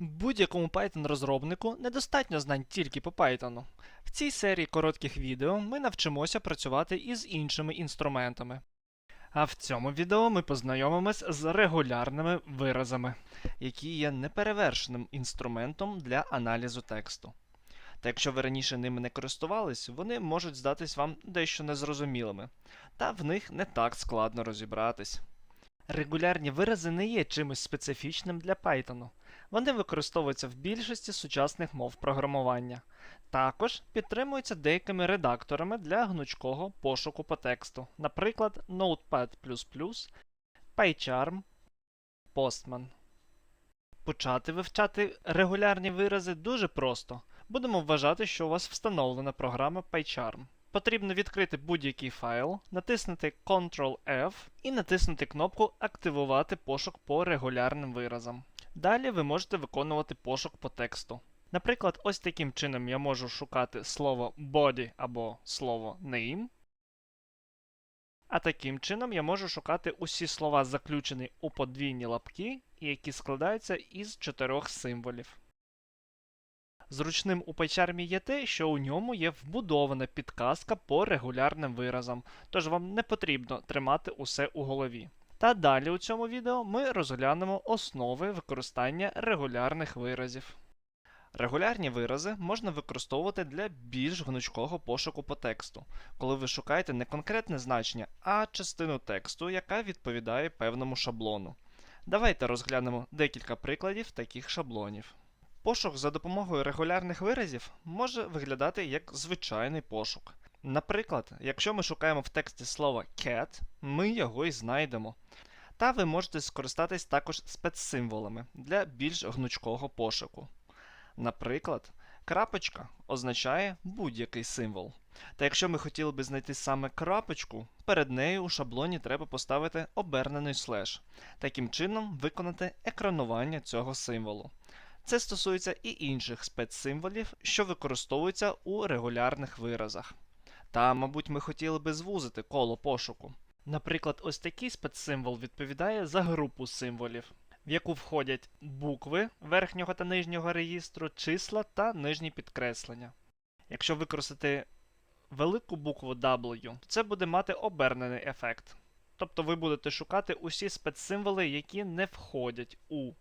Будь-якому Python-розробнику недостатньо знань тільки по Python. В цій серії коротких відео ми навчимося працювати із іншими інструментами. А в цьому відео ми познайомимось з регулярними виразами, які є неперевершеним інструментом для аналізу тексту. Та якщо ви раніше ними не користувались, вони можуть здатись вам дещо незрозумілими, та в них не так складно розібратись. Регулярні вирази не є чимось специфічним для Python. Вони використовуються в більшості сучасних мов програмування. Також підтримуються деякими редакторами для гнучкого пошуку по тексту, наприклад, Notepad++, PyCharm, Postman. Почати вивчати регулярні вирази дуже просто. Будемо вважати, що у вас встановлена програма PyCharm. Потрібно відкрити будь-який файл, натиснути Ctrl-F і натиснути кнопку Активувати пошук по регулярним виразам. Далі ви можете виконувати пошук по тексту. Наприклад, ось таким чином я можу шукати слово body або слово name. А таким чином я можу шукати усі слова, заключені у подвійні лапки, які складаються із чотирьох символів. Зручним у PyCharm є те, що у ньому є вбудована підказка по регулярним виразам, тож вам не потрібно тримати усе у голові. Та далі у цьому відео ми розглянемо основи використання регулярних виразів. Регулярні вирази можна використовувати для більш гнучкого пошуку по тексту, коли ви шукаєте не конкретне значення, а частину тексту, яка відповідає певному шаблону. Давайте розглянемо декілька прикладів таких шаблонів. Пошук за допомогою регулярних виразів може виглядати як звичайний пошук. Наприклад, якщо ми шукаємо в тексті слово cat, ми його і знайдемо. Та ви можете скористатись також спецсимволами для більш гнучкого пошуку. Наприклад, крапочка означає будь-який символ. Та якщо ми хотіли би знайти саме крапочку, перед нею у шаблоні треба поставити обернений слеш, таким чином виконати екранування цього символу. Це стосується і інших спецсимволів, що використовуються у регулярних виразах. Та, мабуть, ми хотіли би звузити коло пошуку. Наприклад, ось такий спецсимвол відповідає за групу символів, в яку входять букви верхнього та нижнього реєстру, числа та нижні підкреслення. Якщо використати велику букву W, це буде мати обернений ефект. Тобто ви будете шукати усі спецсимволи, які не входять у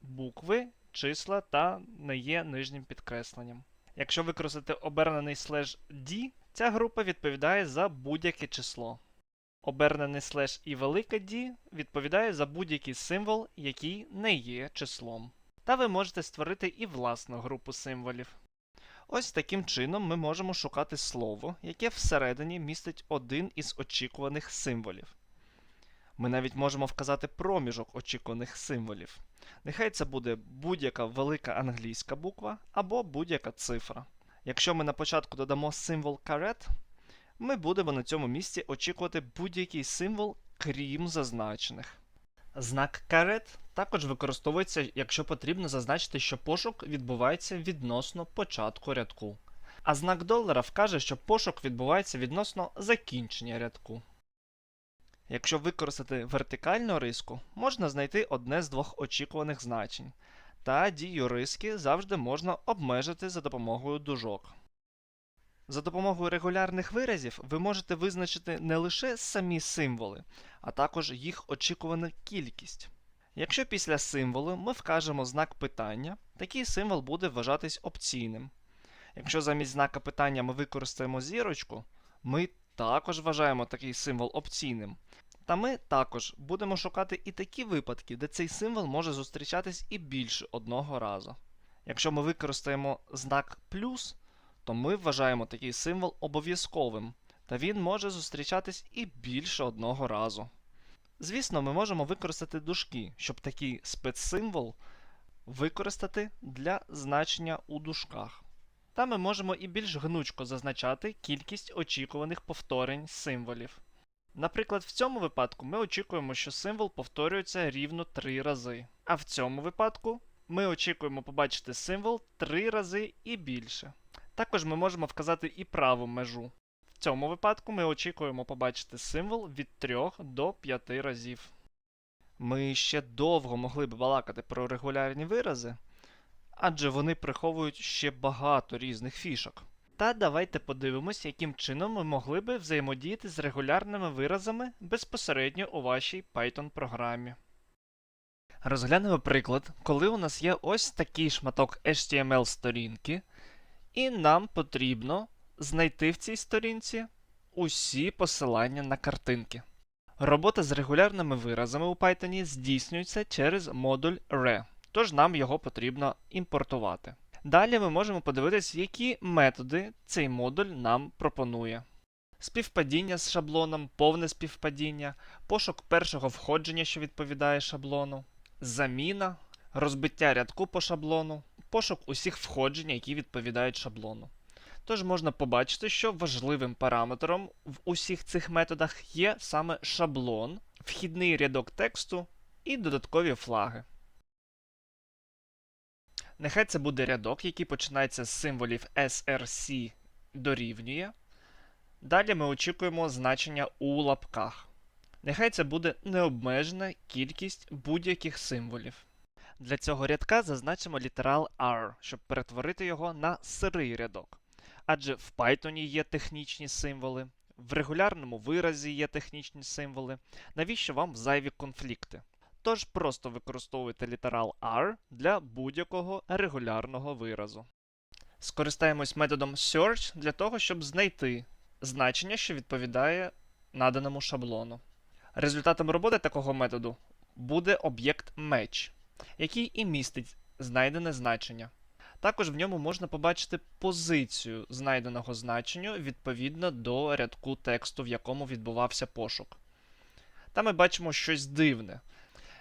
букви, числа та не є нижнім підкресленням. Якщо використати обернений слеш D, ця група відповідає за будь-яке число. Обернений слеш і велика D відповідає за будь-який символ, який не є числом. Та ви можете створити і власну групу символів. Ось таким чином ми можемо шукати слово, яке всередині містить один із очікуваних символів. Ми навіть можемо вказати проміжок очікуваних символів. Нехай це буде будь-яка велика англійська буква або будь-яка цифра. Якщо ми на початку додамо символ caret, ми будемо на цьому місці очікувати будь-який символ, крім зазначених. Знак caret також використовується, якщо потрібно зазначити, що пошук відбувається відносно початку рядку. А знак долара вкаже, що пошук відбувається відносно закінчення рядку. Якщо використати вертикальну риску, можна знайти одне з двох очікуваних значень, та дію риски завжди можна обмежити за допомогою дужок. За допомогою регулярних виразів ви можете визначити не лише самі символи, а також їх очікувану кількість. Якщо після символу ми вкажемо знак питання, такий символ буде вважатись опційним. Якщо замість знака питання ми використаємо зірочку, ми також вважаємо такий символ опційним. Та ми також будемо шукати і такі випадки, де цей символ може зустрічатись і більше одного разу. Якщо ми використаємо знак плюс, то ми вважаємо такий символ обов'язковим, та він може зустрічатись і більше одного разу. Звісно, ми можемо використати дужки, щоб такий спецсимвол використати для значення у дужках. Та ми можемо і більш гнучко зазначати кількість очікуваних повторень символів. Наприклад, в цьому випадку ми очікуємо, що символ повторюється рівно 3 рази. А в цьому випадку ми очікуємо побачити символ 3 рази і більше. Також ми можемо вказати і праву межу. В цьому випадку ми очікуємо побачити символ від 3 до 5 разів. Ми ще довго могли б балакати про регулярні вирази, адже вони приховують ще багато різних фішок. Та давайте подивимось, яким чином ми могли би взаємодіяти з регулярними виразами безпосередньо у вашій Python програмі. Розглянемо приклад, коли у нас є ось такий шматок HTML сторінки, і нам потрібно знайти в цій сторінці усі посилання на картинки. Робота з регулярними виразами у Python здійснюється через модуль re, тож нам його потрібно імпортувати. Далі ми можемо подивитись, які методи цей модуль нам пропонує. Співпадіння з шаблоном, повне співпадіння, пошук першого входження, що відповідає шаблону, заміна, розбиття рядку по шаблону, пошук усіх входжень, які відповідають шаблону. Тож можна побачити, що важливим параметром в усіх цих методах є саме шаблон, вхідний рядок тексту і додаткові флаги. Нехай це буде рядок, який починається з символів src дорівнює. Далі ми очікуємо значення у лапках. Нехай це буде необмежена кількість будь-яких символів. Для цього рядка зазначимо літерал R, щоб перетворити його на сирий рядок. Адже в Python є технічні символи, в регулярному виразі є технічні символи. Навіщо вам зайві конфлікти? Тож просто використовуйте літерал R для будь-якого регулярного виразу. Скористаємось методом search для того, щоб знайти значення, що відповідає наданому шаблону. Результатом роботи такого методу буде об'єкт match, який і містить знайдене значення. Також в ньому можна побачити позицію знайденого значення відповідно до рядку тексту, в якому відбувався пошук. Та ми бачимо щось дивне.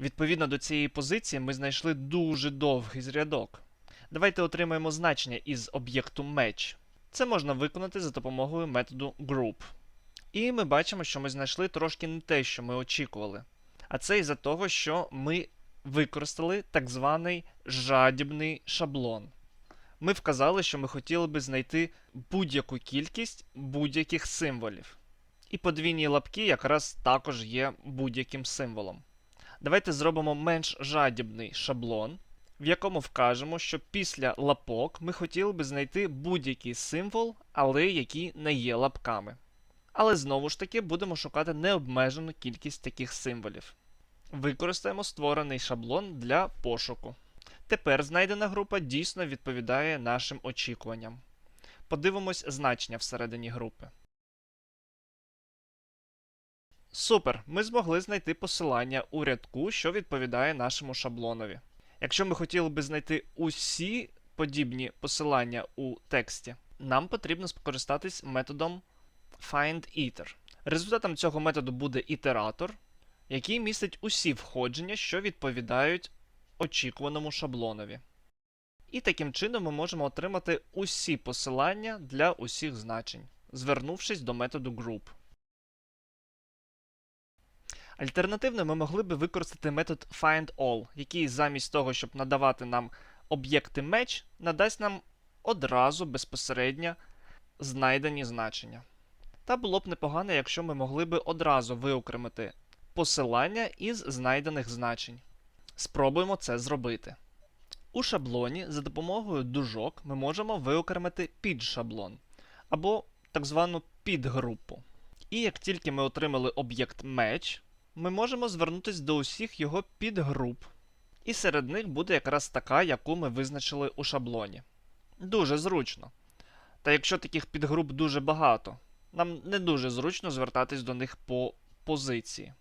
Відповідно до цієї позиції ми знайшли дуже довгий рядок. Давайте отримаємо значення із об'єкту match. Це можна виконати за допомогою методу group. І ми бачимо, що ми знайшли трошки не те, що ми очікували. А це із-за того, що ми використали так званий жадібний шаблон. Ми вказали, що ми хотіли би знайти будь-яку кількість будь-яких символів. І подвійні лапки якраз також є будь-яким символом. Давайте зробимо менш жадібний шаблон, в якому вкажемо, що після лапок ми хотіли би знайти будь-який символ, але який не є лапками. Але знову ж таки будемо шукати необмежену кількість таких символів. Використаємо створений шаблон для пошуку. Тепер знайдена група дійсно відповідає нашим очікуванням. Подивимось значення всередині групи. Супер! Ми змогли знайти посилання у рядку, що відповідає нашому шаблонові. Якщо ми хотіли би знайти усі подібні посилання у тексті, нам потрібно скористатись методом findIter. Результатом цього методу буде ітератор, який містить усі входження, що відповідають очікуваному шаблонові. І таким чином ми можемо отримати усі посилання для усіх значень, звернувшись до методу group. Альтернативно, ми могли би використати метод findAll, який замість того, щоб надавати нам об'єкти match, надасть нам одразу безпосередньо знайдені значення. Та було б непогано, якщо ми могли би одразу виокремити посилання із знайдених значень. Спробуємо це зробити. У шаблоні за допомогою дужок ми можемо виокремити підшаблон або так звану підгрупу. І як тільки ми отримали об'єкт match, ми можемо звернутися до усіх його підгруп. І серед них буде якраз така, яку ми визначили у шаблоні. Дуже зручно. Та якщо таких підгруп дуже багато, нам не дуже зручно звертатись до них по позиції.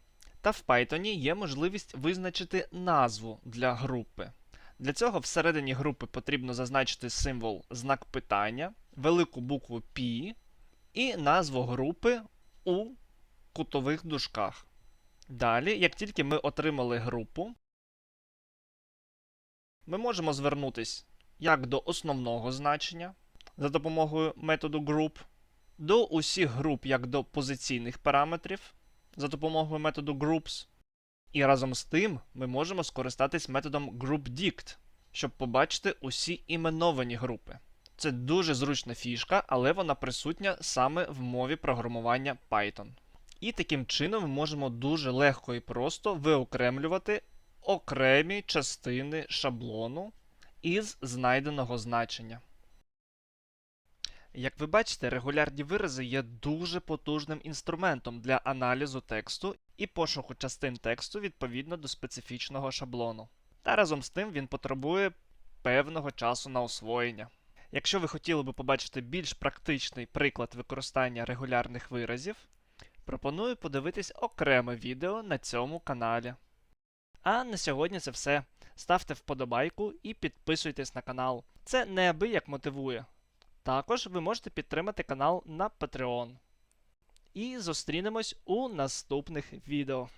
Та в Python є можливість визначити назву для групи. Для цього всередині групи потрібно зазначити символ знак питання, велику букву P і назву групи у кутових дужках. Далі, як тільки ми отримали групу, ми можемо звернутися як до основного значення за допомогою методу group, до усіх груп як до позиційних параметрів за допомогою методу groups. І разом з тим ми можемо скористатись методом groupDict, щоб побачити усі іменовані групи. Це дуже зручна фішка, але вона присутня саме в мові програмування Python. І таким чином ми можемо дуже легко і просто виокремлювати окремі частини шаблону із знайденого значення. Як ви бачите, регулярні вирази є дуже потужним інструментом для аналізу тексту і пошуку частин тексту відповідно до специфічного шаблону. Та разом з тим він потребує певного часу на освоєння. Якщо ви хотіли би побачити більш практичний приклад використання регулярних виразів, пропоную подивитись окреме відео на цьому каналі. А на сьогодні це все. Ставте вподобайку і підписуйтесь на канал. Це неабияк мотивує. Також ви можете підтримати канал на Patreon. І зустрінемось у наступних відео.